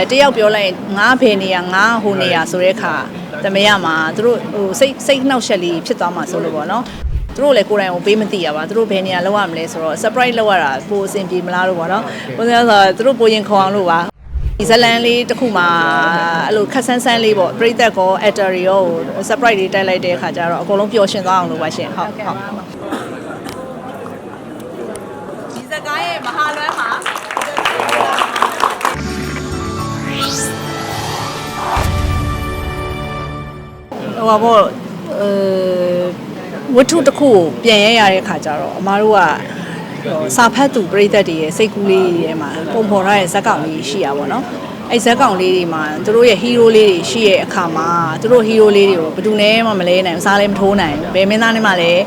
အဲတယောက်ပြောလိုက်ရင်ငါဘယ်နေရငါဟိုနေရဆိုတဲ့အခါတမရမှာသူတို့ဟိုစိတ်စိတ်နှောက်ရှက်လေးဖြစ်သွားမှာဆိုလို့ပေါ့နော်သူတို့လည်းကိုယ်တိုင်ကိုပေးမသိရပါသူတို့ဘယ်နေရာလောက်ရမလဲဆိုတော့ surprise လောက်ရတာပိုအဆင်ပြေမလားလို့ပေါ့နော်ဘုရားဆိုသူတို့ပိုရင်ခေါ်အောင်လို့ပါဒီဇလန်လေးတစ်ခုမှာအဲ့လိုခက်ဆန်းဆန်းလေးပေါ့ပြိသက်ကော actor တွေရော surprise လေးတိုက်လိုက်တဲ့အခါကျတော့အကုန်လုံးပျော်ရွှင်သွားအောင်လို့ပါရှင်ဟုတ်ဟုတ် ဟိုပါပေါ့အဲဝတ္ထုတစ်ခုကိုပြန်ရရတဲ့ခါကျတော့အမားတို့ကဟိုစာဖတ်သူပြိသက်တွေရဲ့စိတ်ကူးလေးတွေထဲမှာပုံဖော်ထားတဲ့ဇက်ကောင်လေးရှိရပါတော့အဲ့ဇက်ကောင်လေးတွေမှာသူတို့ရဲ့ဟီးရိုးလေးတွေရှိရဲ့အခါမှာသူတို့ဟီးရိုးလေးတွေကိုဘယ်သူနဲ့မှမလဲနိုင်ဘူးစားလည်းမထိုးနိုင်ဘူးဘယ်မင်းသားနဲ့မှလည်း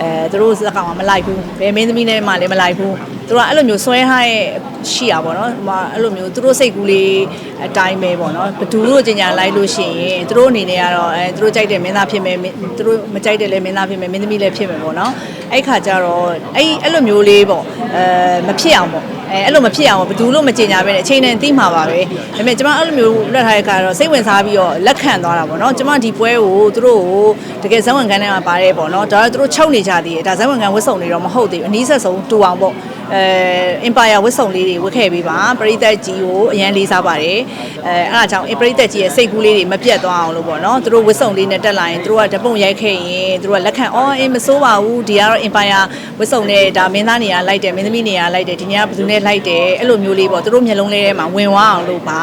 အဲသူတို့ဇက်ကောင်ကမလိုက်ဘူးဘယ်မင်းသမီးနဲ့မှလည်းမလိုက်ဘူး သူတို့ကအဲ့လိုမျိုးဆွဲထားရဲ့ရှိရပါတော့ဟိုမှာအဲ့လိုမျိုးသူတို့စိတ်ကူးလေးအတိုင်းပဲပေါ့နော်ဘသူတို့ကျင်ညာလိုက်လို့ရှိရင်သူတို့အနေနဲ့ကတော့အဲသူတို့ကြိုက်တဲ့မင်းသားဖြစ်မယ်မင်းသူတို့မကြိုက်တဲ့လည်းမင်းသားဖြစ်မယ်မင်းသမီးလည်းဖြစ်မယ်ပေါ့နော်အဲ့ခါကျတော့အဲ့အဲ့လိုမျိုးလေးပေါ့အဲမဖြစ်အောင်ပေါ့အဲအဲ့လိုမဖြစ်အောင်ဘသူလို့မကျင်ညာပဲနဲ့အချိန်နဲ့သိမှာပါပဲဒါပေမဲ့ကျွန်မအဲ့လိုမျိုးလက်ထားတဲ့ခါတော့စိတ်ဝင်စားပြီးတော့လက်ခံသွားတာပေါ့နော်ကျွန်မဒီပွဲကိုသူတို့ကိုတကယ်ဇက်ဝင်ခန်းထဲမှာပါတယ်ပေါ့နော်ဒါတော့သူတို့ချုပ်နေကြသေးတယ်ဒါဇက်ဝင်ခန်းဝတ်စုံတွေတော့မဟုတ်သေးဘူးအနည်းဆက်ဆုံးတူအောင်ပေါ့ အဲ Empire ဝတ်စုံလေးတွေဝတ်ခဲ့ပေးပါပရိသတ်ကြီးကိုအရန်လေးစားပါတယ်အဲအဲ့ဒါကြောင့်ပရိသတ်ကြီးရဲ့စိတ်ကူးလေးတွေမပြတ်သွားအောင်လို့ပေါ့နော်သူတို့ဝတ်စုံလေးနဲ့တက်လာရင်သူတို့ကဓပုံရိုက်ခဲ့ရင်သူတို့ကလက်ခံအော်အေးမစိုးပါဘူးဒီကတော့ Empire ဝတ်စုံနဲ့ဒါမင်းသားနေရာလိုက်တယ်မင်းသမီးနေရာလိုက်တယ်ဒီနေ့ကဘယ်သူနဲ့လိုက်တယ်အဲ့လိုမျိုးလေးပေါ့သူတို့မျက်လုံးလေးထဲမှာဝင်သွားအောင်လို့ပါ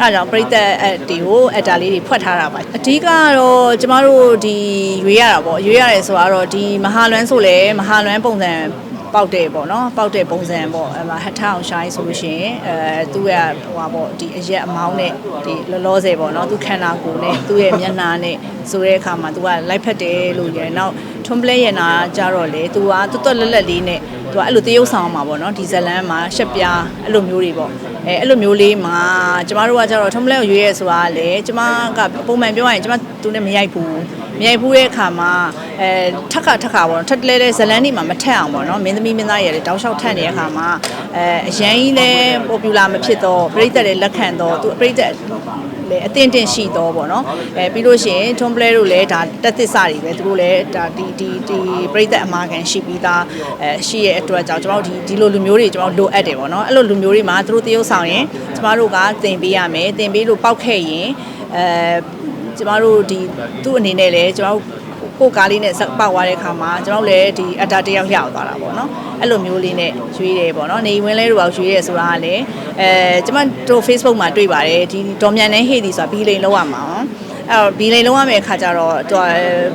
အဲ့ဒါကြောင့်ပရိသတ်အတီကိုအတာလေးတွေဖွက်ထားတာပါအဓိကတော့ကျမတို့ဒီရွေးရတာပေါ့ရွေးရတယ်ဆိုတော့ဒီမဟာလွမ်းဆိုလဲမဟာလွမ်းပုံစံ ပေါက်တယ်ပေါ့နော်ပေါက်တဲ့ပုံစံပေါ့အဲမှာဟထအောင်ရှိုင်းဆိုလို့ရှိရင်အဲသူ့ရဲ့ဟိုပါပေါ့ဒီအရက်အမောင်းနဲ့ဒီလောလောဆယ်ပေါ့နော်သူခန္ဓာကိုယ်နဲ့သူ့ရဲ့မျက်နှာနဲ့ဆိုတဲ့အခါမှာသူကလိုက်ဖက်တယ်လို့ရယ်နောက်ထွန်ပလဲရနာကြတော့လေသူကတွတ်တွတ်လက်လက်လေးနဲ့သူကအဲ့လိုတရုပ်ဆောင်မှာပေါ့နော်ဒီဇလန်မှာရှက်ပြားအဲ့လိုမျိုးတွေပေါ့ အဲအဲ့လိုမျိုးလေးမှာကျမတို့ကကြတော့ထွန်ပလဲကိုရွေးရဲဆိုတာလေကျမကပုံမှန်ပြောရရင်ကျမသူနဲ့မရိုက်ဘူးမရိုက်ဘူးတဲ့အခါမှာအဲထက်ခါထက်ခါပေါ့နော်ထက်တလဲတဲ့ဇလန်တွေမှာမထက်အောင်ပေါ့နော်မင်းသမီးမင်းသားတွေလည်းတောက်လျှောက်ထက်နေတဲ့အခါမှာအဲအရန်ကြီးလဲပေါ်ပူလာမဖြစ်တော့ပြိတ္တတွေလက်ခံတော့သူပြိတ္တ လေအတင်းတင်းရှိတော့ပေါ့နော်အဲပြီးလို့ရှိရင်ထွန်ပလဲတို့လည်းဒါတက်သစ္စာတွေပဲသူတို့လည်းဒါဒီဒီဒီပြိတ္တအမာခံရှိပြီးသားအဲရှိရဲ့အတွက်ကြောင့်ကျွန်တော်တို့ဒီဒီလိုလူမျိုးတွေကျွန်တော်တို့လိုအပ်တယ်ပေါ့နော်အဲ့လိုလူမျိုးတွေမှာသူတို့တရုပ်ဆောင်ရင်ကျမတို့ကတင်ပေးရမယ်တင်ပေးလို့ပောက်ခဲ့ရင်အဲကျမတို့ဒီသူ့အနေနဲ့လည်းကျွန်တော် ကိုကားလေးနဲ့ပောက်သွားတဲ့ခါမှာကျွန်တော်လည်းဒီအတာတယောက်ရောက်သွားတာပေါ့နော်အဲ့လိုမျိုးလေးနဲ့ရွေးတယ်ပေါ့နော်နေဝင်လဲတို့အောင်ရွေးရဲဆိုတာကလည်းအဲကျွန်မတို့ Facebook မှာတွေ့ပါတယ်ဒီဒေါ်မြန်နဲ့ဟေ့ဒီဆိုတာဘီလိန်လောက်ရမှာအဲ့တော့ဘီလိန်လုံးရမယ့်အခါကျတော့တော်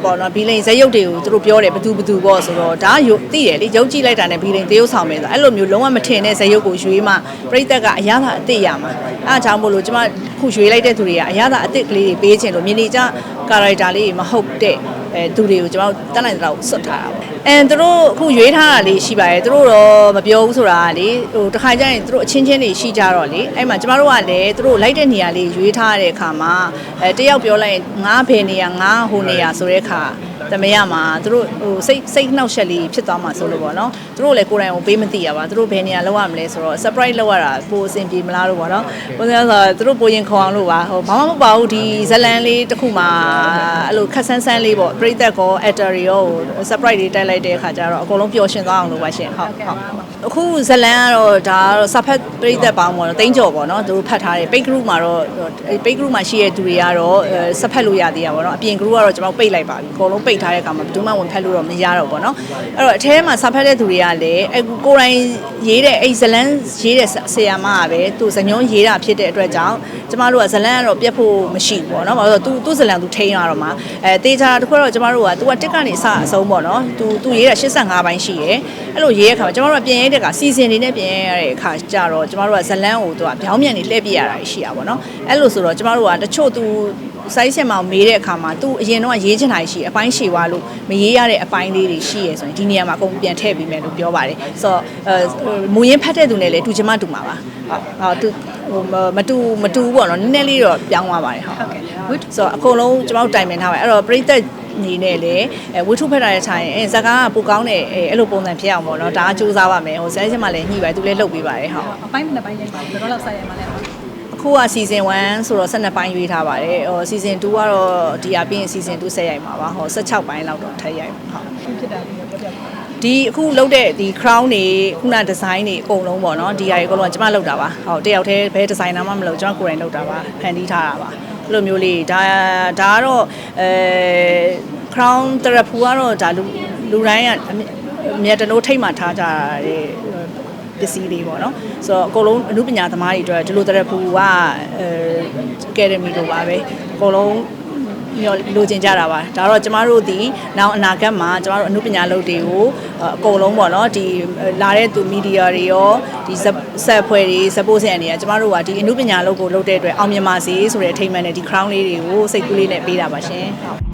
ပေါ့နော်ဘီလိန်ဇက်ရုပ်တွေကိုသူတို့ပြောတယ်ဘသူဘသူပေါ့ဆိုတော့ဒါရုပ်သိတယ်လေရုပ်ကြည့်လိုက်တာနဲ့ဘီလိန်တရုပ်ဆောင်မယ်ဆိုအဲ့လိုမျိုးလုံးဝမထင်တဲ့ဇက်ရုပ်ကိုရွေးမှပြိသက်ကအရသာအစ်စ်ရမှာအဲ့အကြောင်းမို့လို့ကျွန်မခုရွေးလိုက်တဲ့သူတွေကအရသာအစ်စ်ကလေးတွေပေးခြင်းလို့မြင်နေကြကာရိုက်တာလေးတွေမဟုတ်တဲ့ အဲသူတွေကိုကျွန်တော်တက်နိုင်တဲ့လောက်ဆွတ်ထားတာပေါ့အန်သူတို့အခုရွေးထားတာလေးရှိပါတယ်သူတို့တော့မပြောဘူးဆိုတာကလေဟိုတစ်ခါကျရင်သူတို့အချင်းချင်းတွေရှိကြတော့လေအဲ့မှာကျမတို့ကလည်းသူတို့လိုက်တဲ့နေရာလေးရွေးထားတဲ့အခါမှာအဲတယောက်ပြောလိုက်ရင်ငါဘယ်နေရာငါဟိုနေရာဆိုတဲ့အခါ တမရမှာသူတို့ဟိုစိတ်စိတ်နှောက်ရှက်လေးဖြစ်သွားမှာဆိုလို့ပေါ့နော်သူတို့လည်းကိုယ်တိုင်ကိုပေးမသိရပါသူတို့ဘယ်နေရာလောက်ရမလဲဆိုတော့ surprise လောက်ရတာပိုအဆင်ပြေမလားလို့ပေါ့နော်ဘုရားဆိုသူတို့ပိုရင်ခေါ်အောင်လို့ပါဟိုဘာမှမပါဘူးဒီဇလန်လေးတစ်ခုမှာအဲ့လိုခက်ဆန်းဆန်းလေးပေါ့ပြိသက်ကော actor တွေရော surprise တွေတိုက်လိုက်တဲ့အခါကျတော့အကုန်လုံးပျော်ရွှင်သွားအောင်လို့ပါရှင်ဟုတ်ဟုတ် အခုဇလန်ကတော့ဒါကတော့စာဖတ်ပရိသတ်ပေါင်းပေါ့နော်တိန့်ကျော်ပေါ့နော်သူတို့ဖတ်ထားတယ်ပိတ် group မှာတော့ပိတ် group မှာရှိတဲ့သူတွေကတော့စာဖတ်လို့ရသေးတာပေါ့နော်အပြင် group ကတော့ကျွန်တော်ပိတ်လိုက်ပါပြီအကုန်လုံးပိတ်ထားတဲ့အခါမှာဘယ်သူမှဝင်ဖတ်လို့တော့မရတော့ပေါ့နော်အဲ့တော့အထဲမှာစာဖတ်တဲ့သူတွေကလည်းအခုကိုယ်တိုင်ရေးတဲ့အဲ့ဇလန်ရေးတဲ့ဆရာမကပဲသူဇညုံရေးတာဖြစ်တဲ့အတွက်ကြောင့်ကျမတို့ကဇလန်ကတော့ပြတ်ဖို့မရှိဘူးပေါ့နော်ဘာလို့လဲသူသူဇလန်သူထိန်းရတော့မှာအဲတေချာတစ်ခွက်တော့ကျမတို့ကသူကတက်ကနေအစအဆုံးပေါ့နော်သူသူရေးတာ85ပိုင်းရှိတယ်အဲ့လိုရေးတဲ့အခါမှာကျမတို့ကပြင်ရေးတဲ့အခါစီစဉ်နေနဲ့ပြင်ရတဲ့အခါကျတော့ကျမတို့ကဇလန်ကို तू ကဗျောင်းမြန်နေလှည့်ပြရတာရှိတာပေါ့နော်အဲ့လိုဆိုတော့ကျမတို့ကတချို့ तू စိုင်းဆက်မောင်မေးတဲ့အခါမှာသူအရင်တော့ရေးချင်တာရှိအပိုင်းရှည်သွားလို့မရေးရတဲ့အပိုင်းလေးတွေရှိရယ်ဆိုရင်ဒီနေရာမှာအကုန်ပြန်ထည့်ပေးမယ်လို့ပြောပါတယ်ဆိုတော့အဲမူရင်းဖတ်တဲ့သူနဲ့လည်းတူချင်မှတူမှာပါဟုတ်ဟုတ်သူဟိုမတူမတူဘူးပေါ့နော်နည်းနည်းလေးတော့ပြောင်းသွားပါတယ်ဟုတ်ဟုတ်ကဲ့ဝတ်ဆိုတော့အကုန်လုံးကျွန်တော်တို့တိုင်ပင်ထားပါတယ်အဲ့တော့ပြိသက် နေနဲ့လေအဲဝတ္ထုဖက်တာရဲ့ဆိုင်အဲဇကားကပိုကောင်းတယ်အဲအဲ့လိုပုံစံဖြစ်အောင်ပေါ့နော်ဒါကစူးစမ်းပါမယ်ဟိုဆဲချင်းမှလည်းညှိပါတယ်သူလည်းလှုပ်ပေးပါတယ်ဟုတ်အပိုင်းမနှစ်ပိုင်းရိုက်ပါဘယ်တော့လောက်ဆက်ရမှာလဲအခုအခုက season 1ဆိုတော့12ပိုင်းရွေးထားပါတယ်ဟို season 2ကတော့ဒီအပြင် season 2ဆက်ရိုက်မှာပါဟို16ပိုင်းလောက်တော့ထပ်ရိုက်မှာဟုတ်ဖြစ်တာဒီပြပြပါဒီအခုလုပ်တဲ့ဒီ crown တွေခုန design တွေအကုန်လုံးပေါ့နော်ဒီဟာတွေအကုန်လုံးကကျွန်မလုပ်တာပါဟုတ်တယောက်တည်းဘယ် designer မှမလုပ်ကျွန်မကိုယ်တိုင်လုပ်တာပါဖန်တီးထားတာပါ အဲ့လိုမျိုးလေးဒါဒါကတော့အဲ crown တရဖူကတော့ဒါလူလူတိုင်းကအမြအမြတ်တနိုးထိတ်မှထားကြတဲ့ပစ္စည်းလေးပေါ့နော်ဆိုတော့အကုန်လုံးအမှုပညာသမားတွေအတွက်ဒီလိုတရဖူကအဲအကယ်ဒမီလိုပါပဲအကုန်လုံးမျှော် လိုချင်ကြတာပါဒါတော့ကျမတို့ဒီနောက်အနာဂတ်မှာကျမတို့အမှုပညာလုပ်တွေကိုအအကုန်လုံးပေါ့နော်ဒီလာတဲ့သူမီဒီယာတွေရောဒီဆက်ဖွဲ့တွေ support ဆန်တွေကကျမတို့ကဒီအမှုပညာလုပ်ကိုလုပ်တဲ့အတွက်အောင်မြင်ပါစေဆိုတဲ့အထိမ်းအမှန်နဲ့ဒီ crown လေးတွေကိုစိတ်ကူးလေးနဲ့ပေးတာပါရှင်ဟုတ်